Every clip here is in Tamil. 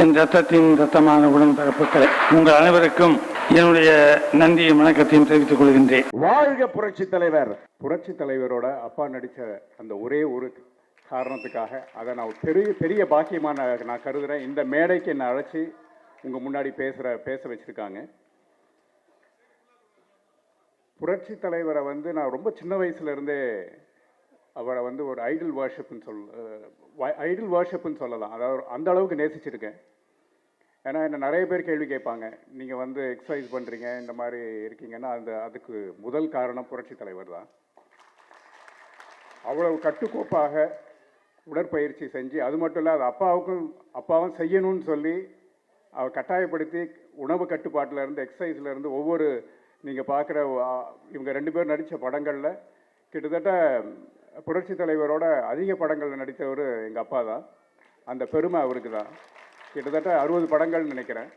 என் ரத்தத்தின் ரத்தமான உடன்பிறப்புகளை உங்கள் அனைவருக்கும் என்னுடைய நன்றியும் வணக்கத்தையும் தெரிவித்துக் கொள்கின்றேன். வாழ்க புரட்சி தலைவர். புரட்சி தலைவரோட அப்பா நடித்த அந்த ஒரே ஒரு காரணத்துக்காக அதை நான் பெரிய பெரிய பாக்கியமாக நான் கருதுகிறேன் கருதுறேன். இந்த மேடைக்கு என்னை அழைச்சி உங்கள் முன்னாடி பேசுகிற பேச வச்சுருக்காங்க. புரட்சி தலைவரை வந்து நான் ரொம்ப சின்ன வயசுலேருந்தே அவரை வந்து ஒரு ஐடில் வார்ஷிப்னு சொல் ஐடில் வார்ஷிப்னு சொல்லலாம். அதாவது அந்த அளவுக்கு நேசிச்சிருக்கேன். ஏன்னா என்ன நிறைய பேர் கேள்வி கேட்பாங்க. நீங்கள் வந்து எக்ஸசைஸ் பண்ணுறீங்க இந்த மாதிரி இருக்கீங்கன்னா அந்த அதுக்கு முதல் காரணம் புரட்சி தலைவர் தான். அவ்வளவு கட்டுக்கோப்பாக உடற்பயிற்சி செஞ்சு அது மட்டும் இல்லை அது அப்பாவுக்கும் அப்பாவும் செய்யணும்னு சொல்லி அவர் கட்டாயப்படுத்தி உணவு கட்டுப்பாட்டில் இருந்து ஒவ்வொரு நீங்கள் பார்க்குற இவங்க ரெண்டு பேரும் நடித்த படங்களில் கிட்டத்தட்ட புரட்சி தலைவரோட அதிக படங்களில் நடித்தவர் எங்கள் அப்பா தான். அந்த பெருமை அவருக்கு தான். கிட்டத்தட்ட அறுபது படங்கள்னு நினைக்கிறேன்.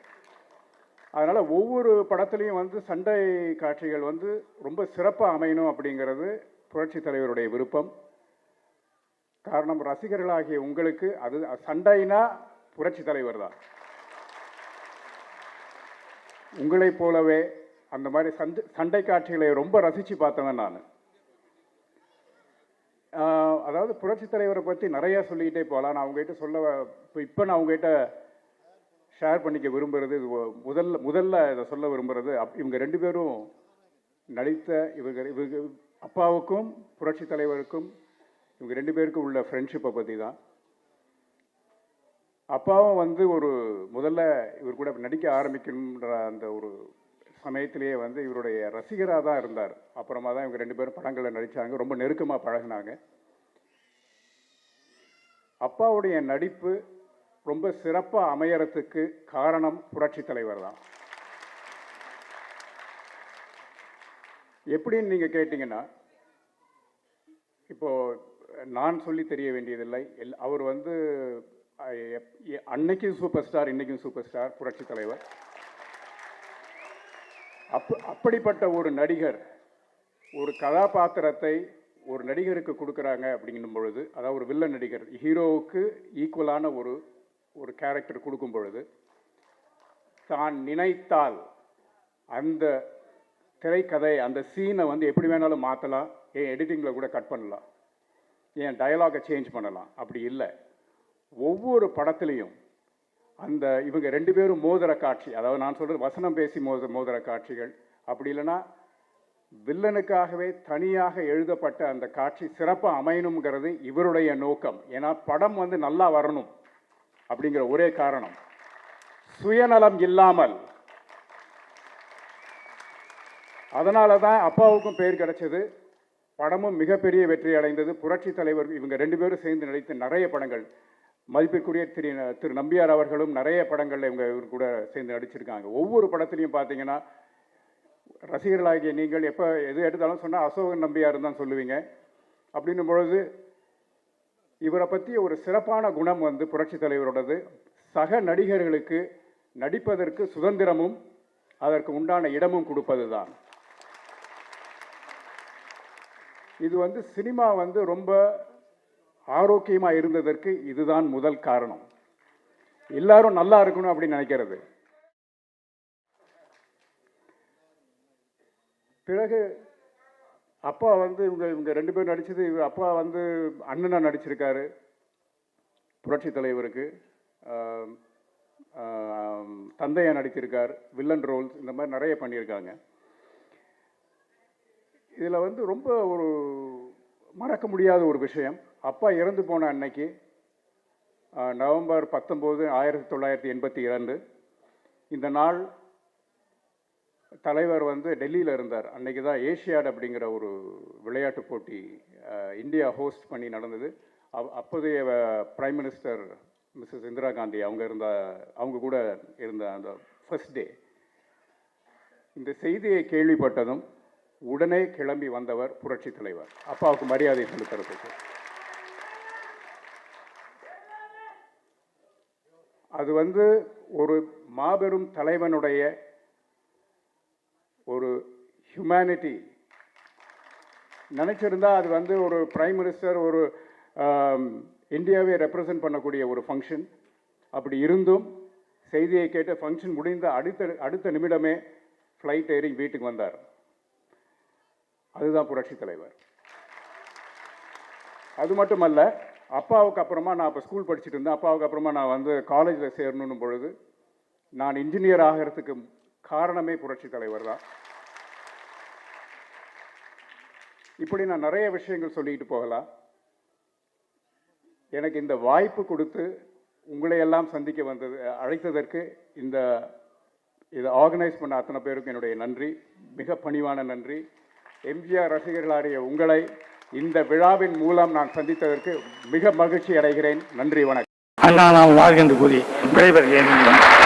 அதனால் ஒவ்வொரு படத்துலையும் வந்து சண்டை காட்சிகள் வந்து ரொம்ப சிறப்பாக அமையணும் அப்படிங்கிறது புரட்சி தலைவருடைய விருப்பம். காரணம் ரசிகர்களாகிய உங்களுக்கு அது சண்டைனா புரட்சி தலைவர் தான். உங்களைப் போலவே அந்த மாதிரி சண்டை சண்டை காட்சிகளை ரொம்ப ரசித்து பார்த்தவன் நான். அதாவது புரட்சி தலைவரை பற்றி நிறையா சொல்லிக்கிட்டே போகலாம். நான் அவங்ககிட்ட சொல்ல இப்போ இப்போ நான் அவங்ககிட்ட ஷேர் பண்ணிக்க விரும்புகிறது இது முதல்ல முதல்ல இதை சொல்ல விரும்புகிறது அப் இவங்க ரெண்டு பேரும் நடித்த இவங்க இவங்க அப்பாவுக்கும் புரட்சி தலைவருக்கும் இவங்க ரெண்டு பேருக்கும் உள்ள ஃப்ரெண்ட்ஷிப்பை பற்றி தான். அப்பாவும் வந்து ஒரு முதல்ல இவர் கூட நடிக்க ஆரம்பிக்கணுன்ற அந்த ஒரு சமயத்திலேயே வந்து இவருடைய ரசிகராக தான் இருந்தார். அப்புறமா தான் இவங்க ரெண்டு பேரும் படங்களில் நடித்தாங்க ரொம்ப நெருக்கமாக பழகுனாங்க. அப்பாவுடைய நடிப்பு ரொம்ப சிறப்பாக அமையறதுக்கு காரணம் புரட்சி தலைவர் தான். எப்படின்னு நீங்கள் கேட்டிங்கன்னா இப்போ நான் சொல்லி தெரிய வேண்டியதில்லை. எல் அவர் வந்து அன்னைக்கும் சூப்பர் ஸ்டார் இன்னைக்கும் சூப்பர் ஸ்டார் புரட்சி தலைவர். அப் அப்படிப்பட்ட ஒரு நடிகர் ஒரு கதாபாத்திரத்தை ஒரு நடிகருக்கு கொடுக்குறாங்க அப்படிங்கும் பொழுது அதாவது ஒரு வில்லன் நடிகர் ஹீரோவுக்கு ஈக்குவலான ஒரு ஒரு கேரக்டர் கொடுக்கும் பொழுது தான் நினைத்தால் அந்த திரைக்கதை அந்த சீனை வந்து எப்படி வேணாலும் மாற்றலாம் ஏன் எடிட்டிங்கில் கூட கட் பண்ணலாம் ஏன் டயலாகை சேஞ்ச் பண்ணலாம் அப்படி இல்லை. ஒவ்வொரு படத்துலேயும் அந்த இவங்க ரெண்டு பேரும் மோதிர காட்சி அதாவது நான் சொல்கிறது வசனம் பேசி மோத மோதிர காட்சிகள். அப்படி இல்லைன்னா வில்லனுக்காகவே தனியாக எழுதப்பட்ட அந்த காட்சி சிறப்பாக அமையணுங்கிறது இவருடைய நோக்கம். ஏன்னா படம் வந்து நல்லா வரணும் அப்படிங்கிற ஒரே காரணம். சுயநலம் இல்லாமல். அதனால தான் அப்பாவுக்கும் பேர் கிடைச்சது. படமும் மிகப்பெரிய வெற்றி அடைந்தது. புரட்சி தலைவர் இவங்க ரெண்டு பேரும் சேர்ந்து நடித்த நிறைய படங்கள். மதிப்பிற்குரிய திரு திரு நம்பியார் அவர்களும் நிறைய படங்களில் இவங்க இவர் கூட சேர்ந்து நடிச்சிருக்காங்க. ஒவ்வொரு படத்துலையும் பார்த்தீங்கன்னா ரசிகர்களாகிய நீங்கள் எப்போ எது எடுத்தாலும் சொன்னால் அசோகன் நம்பியார் தான் சொல்லுவீங்க. அப்படின்னும் பொழுது இவரை பற்றி ஒரு சிறப்பான குணம் வந்து புரட்சி தலைவரோடது. சக நடிகர்களுக்கு நடிப்பதற்கு சுதந்திரமும் அதற்கு உண்டான இடமும் கொடுப்பது தான் இது வந்து சினிமா வந்து ரொம்ப ஆரோக்கியமாக இருந்ததற்கு இதுதான் முதல் காரணம். எல்லாரும் நல்லா இருக்கணும் அப்படின்னு நினைக்கிறது. பிறகு அப்பா வந்து இவங்க இவங்க ரெண்டு பேரும் நடிச்சது இவர் அப்பா வந்து அண்ணனாக நடிச்சிருக்காரு. புரட்சி தலைவருக்கு. தந்தையா நடிச்சிருக்கார். வில்லன் ரோல்ஸ் இந்த மாதிரி நிறைய பண்ணியிருக்காங்க. இதில் வந்து ரொம்ப ஒரு மறக்க முடியாத ஒரு விஷயம். அப்பா இறந்து போன அன்னைக்கு நவம்பர் பத்தொம்போது ஆயிரத்தி தொள்ளாயிரத்தி எண்பத்தி இரண்டு. இந்த நாள் தலைவர் வந்து டெல்லியில் இருந்தார். அன்னைக்கு தான் ஏஷியாட் அப்படிங்கிற ஒரு விளையாட்டு போட்டி இந்தியா ஹோஸ்ட் பண்ணி நடந்தது. அவ்- அப்போதைய prime minister Mrs Indira Gandhi அவங்க இருந்த அவங்க கூட இருந்த அந்த ஃபர்ஸ்ட் டே. இந்த செய்தியை கேள்விப்பட்டதும் உடனே கிளம்பி வந்தவர் புரட்சி தலைவர். அப்பாவுக்கு மரியாதை செலுத்துறதுக்கு. அது வந்து ஒரு மாபெரும் தலைவனுடைய ஒரு ஹியூமனிட்டி நினச்சிருந்தா அது வந்து ஒரு பிரைம் மினிஸ்டர் ஒரு இந்தியாவை ரெப்ரசன்ட் பண்ணக்கூடிய ஒரு ஃபங்க்ஷன் அப்படி இருந்தும் செய்தியை கேட்டு ஃபங்க்ஷன் முடிந்த அடுத்த அடுத்த நிமிடமே ஃப்ளைட் ஏறி வீட்டுக்கு வந்தார். அதுதான் புரட்சி தலைவர். அது மட்டுமல்ல அப்பாவுக்கு அப்புறமா நான் இப்போ ஸ்கூல் படிச்சுட்டு இருந்தேன். அப்பாவுக்கு அப்புறமா நான் வந்து காலேஜில் சேரணும் பொழுது நான் இன்ஜினியர் ஆகிறதுக்கு காரணமே புரட்சி தலைவர் தான். இப்படி நான் நிறைய விஷயங்கள் சொல்லிட்டு போகலாம். எனக்கு இந்த வாய்ப்பு கொடுத்து உங்களை எல்லாம் சந்திக்க வந்தது அழைத்ததற்கு இந்த இதை ஆர்கனைஸ் பண்ண அத்தனை பேருக்கும் என்னுடைய நன்றி. மிக பணிவான நன்றி. எம்ஜிஆர் ரசிகர்களாகிய உங்களை இந்த விழாவின் மூலம் நான் சந்தித்ததற்கு மிக மகிழ்ச்சி அடைகிறேன். நன்றி வணக்கம். அண்ணா நாம் வாழ்கின்ற கூறி விடைபெறுகிறேன்.